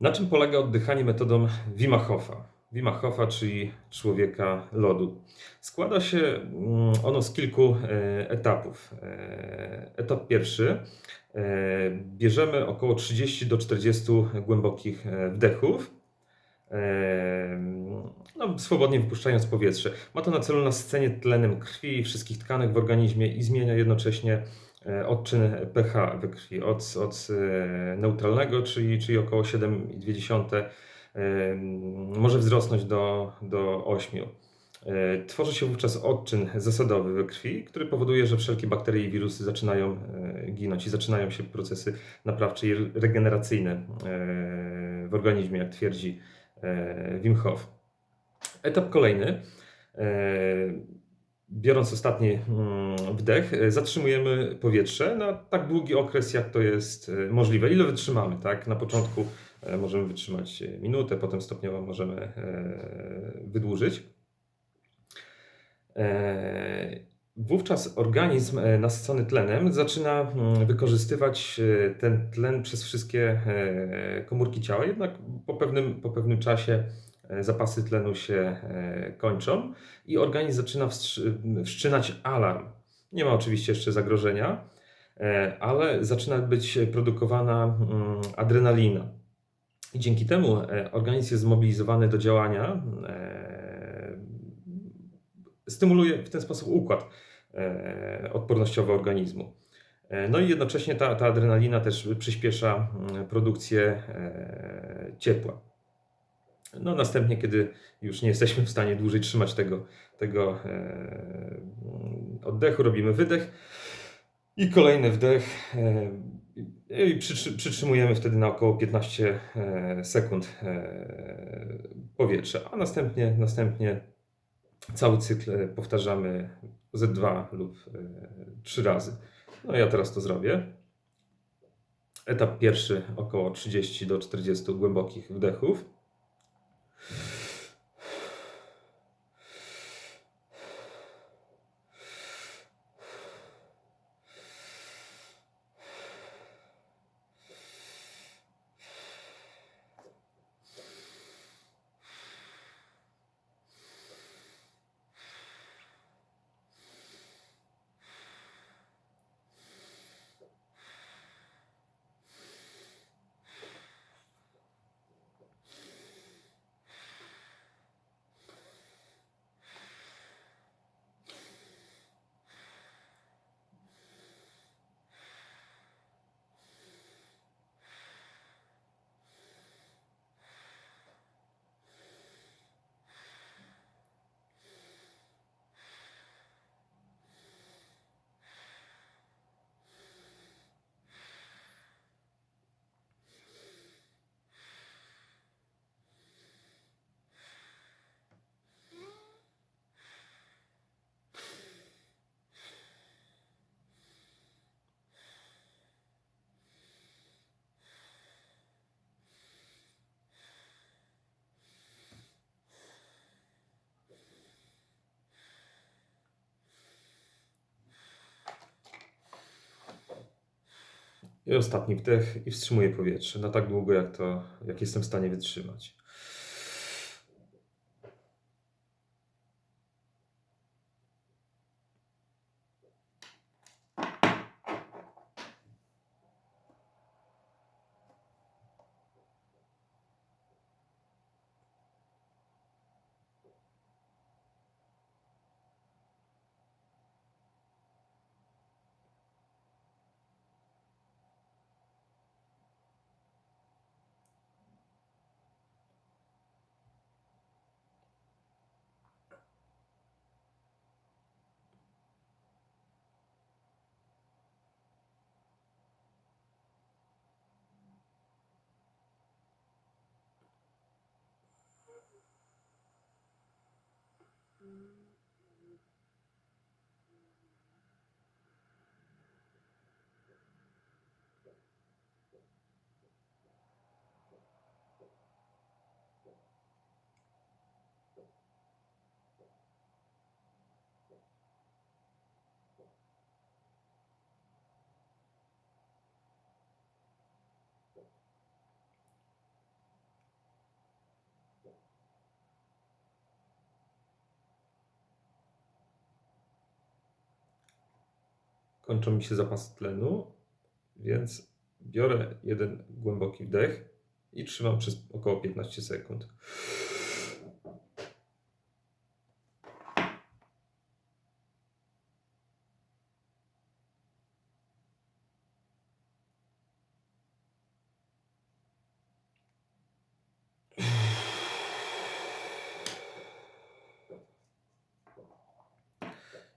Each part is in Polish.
Na czym polega oddychanie metodą Wima Hofa? Wima Hofa, czyli człowieka lodu. Składa się mm, ono z kilku e, etapów. E, Etap pierwszy. e, Bierzemy około 30 do 40 głębokich wdechów, no, swobodnie wypuszczając powietrze. Ma to na celu nascenie tlenem krwi wszystkich tkanek w organizmie i zmienia jednocześnie e, odczyn pH we krwi od, od e, neutralnego, czyli, czyli około 7,2 e, może wzrosnąć do, do 8. E, Tworzy się wówczas odczyn zasadowy we krwi, który powoduje, że wszelkie bakterie i wirusy zaczynają ginąć i zaczynają się procesy naprawcze i regeneracyjne w organizmie, jak twierdzi Wim Hof. Etap kolejny. e, Biorąc ostatni mm, wdech, e, zatrzymujemy powietrze na tak długi okres, jak to jest e, możliwe. Ile wytrzymamy, tak? Na początku e, możemy wytrzymać e, minutę, potem stopniowo możemy e, wydłużyć. Wówczas organizm e, nasycony tlenem zaczyna mm, wykorzystywać e, ten tlen przez wszystkie e, komórki ciała, jednak po pewnym, po pewnym czasie zapasy tlenu się kończą i organizm zaczyna wszczynać alarm. Nie ma oczywiście jeszcze zagrożenia, ale zaczyna być produkowana mm, adrenalina. I dzięki temu organizm jest zmobilizowany do działania. Stymuluje w ten sposób układ e, odpornościowy organizmu. E, No i jednocześnie ta, ta adrenalina też przyspiesza mm, produkcję e, ciepła. No następnie, kiedy już nie jesteśmy w stanie dłużej trzymać tego, tego oddechu, robimy wydech i kolejny wdech i przytrzy- przytrzymujemy wtedy na około 15 e, sekund powietrze, a następnie, następnie cały cykl powtarzamy ze dwa lub e, trzy razy. No ja teraz to zrobię. Etap pierwszy około 30 do 40 głębokich wdechów. I ostatni wdech i wstrzymuję powietrze na tak długo, jak to, jak jestem w stanie wytrzymać. Mm. Kończą mi się zapasy tlenu, więc biorę jeden głęboki wdech i trzymam przez około 15 sekund.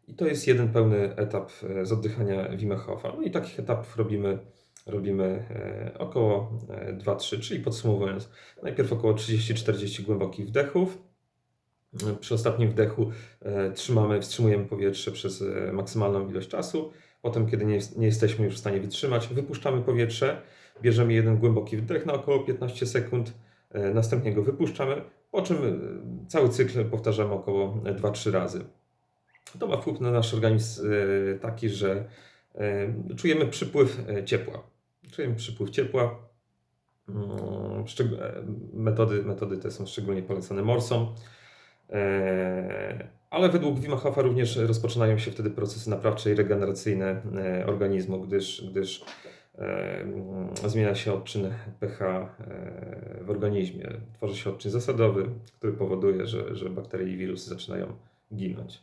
I to jest jeden pełny etap e, z oddychania Wim Hofa. No i takich etapów robimy, robimy e, około e, 2-3, czyli podsumowując, najpierw około 30-40 głębokich wdechów. E, Przy ostatnim wdechu e, trzymamy, wstrzymujemy powietrze przez e, maksymalną ilość czasu. Potem, kiedy nie, nie jesteśmy już w stanie wytrzymać, wypuszczamy powietrze, bierzemy jeden głęboki wdech na około 15 sekund, e, następnie go wypuszczamy, po czym e, cały cykl powtarzamy około 2-3 razy. To ma wpływ na nasz organizm e, taki, że e, czujemy przypływ e, ciepła. Czujemy przypływ ciepła. Mm, Metody, metody te są szczególnie polecane morsom. Ale według Wima Hofa również rozpoczynają się wtedy procesy naprawcze i regeneracyjne organizmu, gdyż, gdyż mm, zmienia się odczyn pH w organizmie. Tworzy się odczyn zasadowy, który powoduje, że, że bakterie i wirusy zaczynają ginąć.